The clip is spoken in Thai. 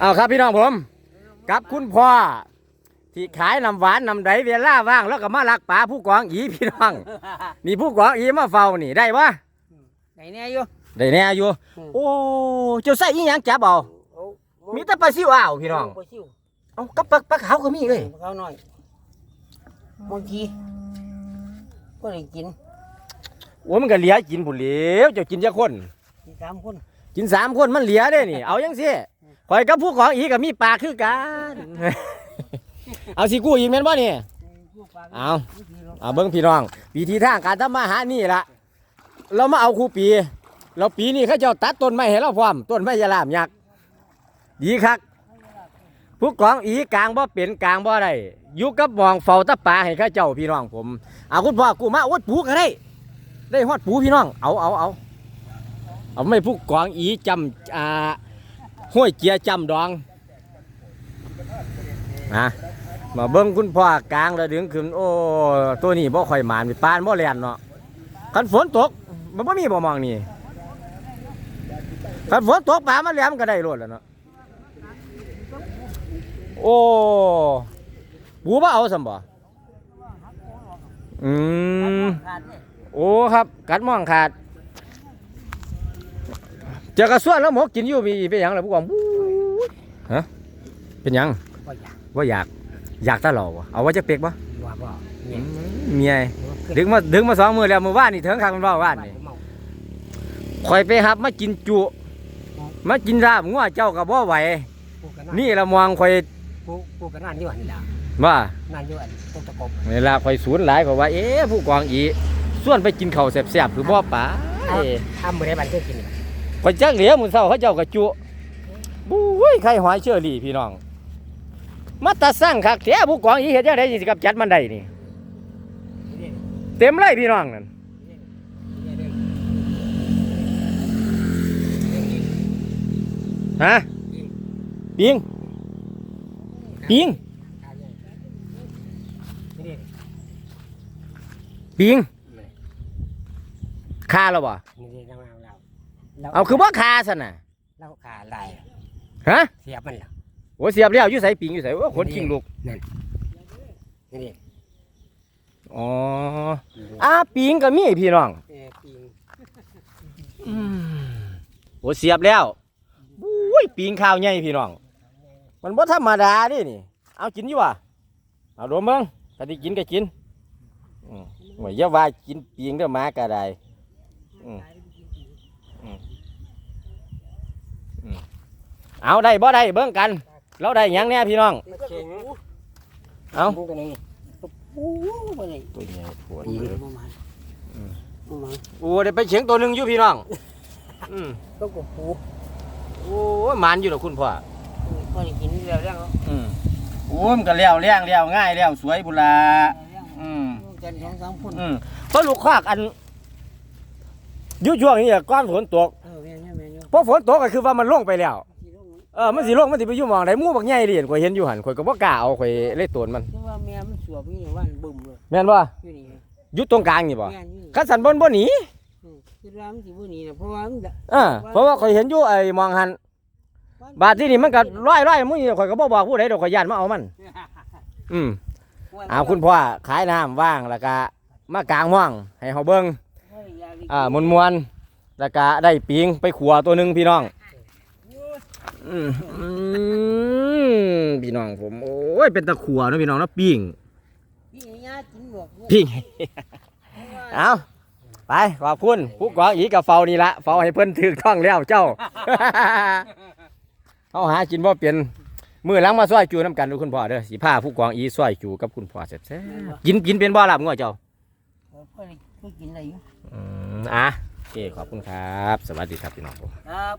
เอาครับพี่น้องผมกับคุณพ่อที่ขายน้ำหวานน้ำใดเวลาว่าง แล้วก็มาลักป่าผู้กองอีพี่น้องนี่ผู้กองอีมาเฝ้านี่ได้ปะไหนเนี่ยอยู่ได้แน่อยู่อืมโอ้เจ้าใส่อีหยังจับเอามีแต่ปลาซิวอ้าวพี่น้องปลาซิวเอากับปลาปลาขาวก็มีเลยเขาหน่อยบางทีก็ได้กินโอ้มันก็เหลียกินผุนเหลียวเจ้ากินจะคนมีสามคนกินสามคนมันเหลียได้นี่เอายังสิ คอยกับผู้ของอีกับมีปลาคือกันเอาสิกู้อีกแม่นบ่นี่เอาเอาเบิ้งพี่น้อง วิธีทางการทำมาหานี่ละเรามาเอาครูปี เราปีนี้เขาเจ้าตัดต้นไม้ให้เราพร้อมต้นไม้ยาลามยักษ์ดีคักผู้กองอีกลางบ่เป็นกลางบ่ได้อยู่กับมองเฝ้าตะปาให้เข้าเจ้าพี่น้องผมเอาคุณพ่อกูมาอวดปูก็ได้ได้ฮอดปูพี่น้อง เอาเอาเอาเอาไม่ผู้กองอีจำอ่า ห้วยเจียจำดองนะมาเบิ้งคุณพ่อกลางแล้วดึงขึ้นโอ้ตัวนี้บ่ค่อยหมานปานบ่แล่นเนาะคันฝนตกมันบ่มีบ่มองนี่คันฝนตกปลามันแหลมก็ได้รวดแล้วเนาะโอ้ปูบ่เอาซั่นบ่อืมโอ้ครับ กัดมองขาด เจอกระส่วนแล้วหมกกินอยู่มีเป็นหยังล่ะผู้กองบู๊ยฮะเป็นหยังว่าอยากว่าอยากอยากตลอดวะเอาไว้จะเปียกปะว่าบ่อืมเมียดึงมาดึงมาสองมือแล้วมือว่านนี่เถิงคักมันว่าว่านนี่คอยไปหับมากินจุมากินราบงัวเจ้ากับบ่ไหวนี่นี่ละมองคอยปูปูกันนั่นอยู่อันนี้ละว่านั่นอยู่อันต้นตะกบเวลาคอยสูนหลายเพราะว่าเอ๊ะผู้กองอีส่วนไปกินข้าวแซ่บๆคือบ่ป๋าเอ้ทำมือได้บันทึกกิน คอยจักเหลียวมื้อเช้าเขาเจ้ากระจุบู้ยไข่หอยเชอรี่พี่น้อง มาตาสั่งคักแท้ผู้กองอีเฮ็ดจังไดสิกับจัดมันได้นี่ เต็มเลยพี่น้องนั่นฮะปิงปิงปิงคาแล้วบ่ เราเราเอาคือบ่คาซะน่ะเราขาลายฮะเสียบมันแล้วโอ้เสียบแล้วอยู่ไสปิงอยู่ไสโอ้คนขิงลูกนี่อ๋ออ่าปิงก็มีพี่น้องเออปิงโอ้เสียบแล้วบุ้ยปิงข้าวใหญ่พี่น้อง มันบ่ธรรมดาเดินี่ เอากินอยู่ว่ะเอาดมเบิ่งถ้าได้กินก็กินอืมว่าอย่าว่ากินปิงเด้อหมาก็ได้อืมอืมอืม เอาได้บ่ได้เบิ่งกัน เราได้หยังแน่พี่น้องเก่งเอาปูกันนี่โอ้โหเลยตัวใหญ่ปวดปีประมาณประมาณโอ้ได้ไปเฉียงตัวหนึงอยู่พี่น้องอืมก็กบปูโอ้ยมันอยู่ดอกคุณพ่อก็ได้กินแล้วแล้วอืมโอ้ยมันก็เลี้ยวเลี้ยงเลี้ยวง่ายเลี้ยวสวยบุนลาอืมกันสองสามคนอืมเพราะลูกคอกอันอยุ่ช่วงนี้อะก้อนฝนตกเออแม่นแม่นอยู่เพราะฝนตกก็คือว่ามันลงไปแล้ว เออมันสิลงมันสิไปอยู่หมองไหนหมู่บักใหญ่เรียนข่อยเห็นอยู่หันข่อยก็บ่กล้าเอาข่อยเล่ตวนมันคือว่าแม่มันสวบอยู่ว่าบึ้มเลยแม่นบ่อยู่นี่อยู่ตรงกลางนี่บ่แม่นอยู่คันสันบ่นบ่หนีคือว่ามันสิบ่หนีนะเพราะว่ามันเออเพราะว่าข่อยเห็นอยู่ไอ้หมองหันบาดที่นี่มันก็ร้อยๆมื้อนี้ข่อยก็บ่บอกผู้ใดดอกข่อยย่านมาเอามัน อืมเอาคุณพ่อขายน้ำว่างแล้วก็มากลางม่องให้เฮาเบิ่งอ่ามวนมวนๆแล้วก็ได้ปิงไปขัวตัวหนึ่งพี่น้องอืมอืม พี่น้องผม โอ้ย เป็นตะขัวเนาะพี่น้องเนาะปิ้งพี่ยากินหมวกปิ้งเอาไปขอบคุณผู้กองอีกับเฝ้านี่ละเฝ้าให้เพิ่นถือท้องแล้วเจ้าเขาหากินบ่เป็นมือหล้างมาซอยจูน้ำกันดูคุณพ่อเด้อสีผ้าผู้กองอีซอยจูกับคุณพ่อเสร็จกินกินเป็นบ่หลับงัวเจ้าก็เลยกินอะไรอยู่อืมอะโอเคขอบคุณครับ สวัสดีครับพี่น้องผมครับ